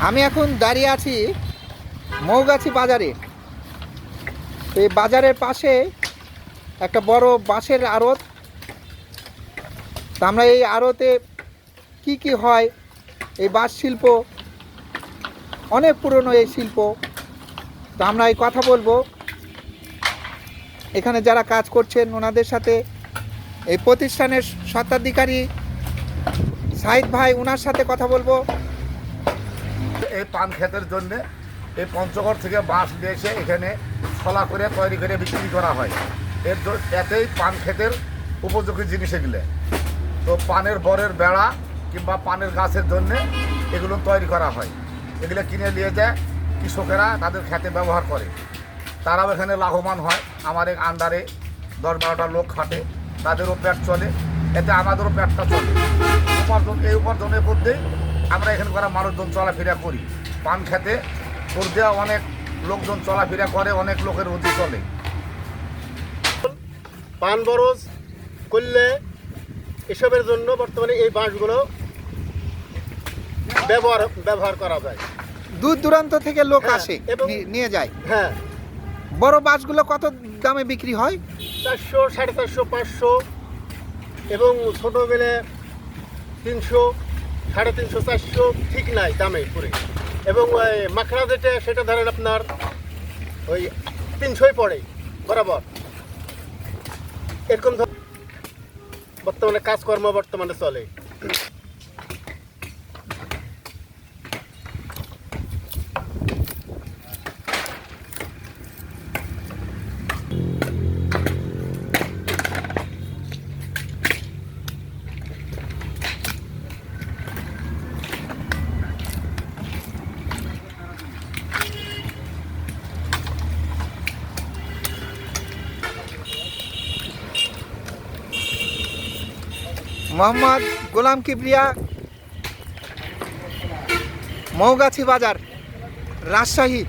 আমি এখন দাঁড়িয়ে আছি মৌগাছি বাজারে। এই বাজারের পাশে একটা বড় বাঁশের আড়ত। তা আমরা এই আড়তে কি কি হয়? এই বাঁশ শিল্প, অনেক পুরনো এই শিল্প। তো আমরা এই কথা বলব। এখানে যারা কাজ করছেন ওনাদের সাথে। এই প্রতিষ্ঠানের স্বত্বাধিকারী সাহিদ ভাই ওনার সাথে কথা বলব। এই পান ক্ষেতের জন্য এই পঞ্চগড় থেকে বাঁশ নিয়ে এসে এখানে ছলা করে তৈরি করে বিক্রি করা হয়। এর এতেই পান ক্ষেতের উপযোগী জিনিস এগুলো। তো পানের বরের বেড়া কিংবা পানের গাছের জন্য এগুলো তৈরি করা হয়। এগুলো কিনে নিয়ে যায়, কৃষকেরা তাদের খেতে ব্যবহার করে। তারাও এখানে লাভবান হয়। আমার এই আন্ডারে দশ বারোটা লোক খাটে, তাদেরও পেট চলে। এতে আমাদেরও পেটটা চলে। উপার্জন, এই উপার্জনের মধ্যেই আমরা এখানে করা মানুষজন চলাফেরা করি। পান খেতে তোর দেওয়া অনেক লোকজন চলাফেরা করে অনেক লোকের রুজি চলে। পান বরজ করলে এসবের জন্য বর্তমানে এই বাঁশগুলো ব্যবহার ব্যবহার করা যায়। দূর দূরান্ত থেকে লোক হ্যাঁ, আসে নিয়ে যায়। হ্যাঁ। বড় বাসগুলো কত দামে বিক্রি হয়? চারশো সাড়ে চারশো পাঁচশো এবং ছোটো বেলে তিনশো সাড়ে তিনশো, চারশো ঠিক নাই দামে পরে। এবং মাখড়া যেটা, সেটা ধরেন আপনার ওই তিনশোই পড়ে, বরাবর। এরকম ধর- বর্তমানে কাজকর্ম বর্তমানে চলে। মোহাম্মদ গোলাম কিবরিয়া মৌগাছি বাজার রাজশাহী।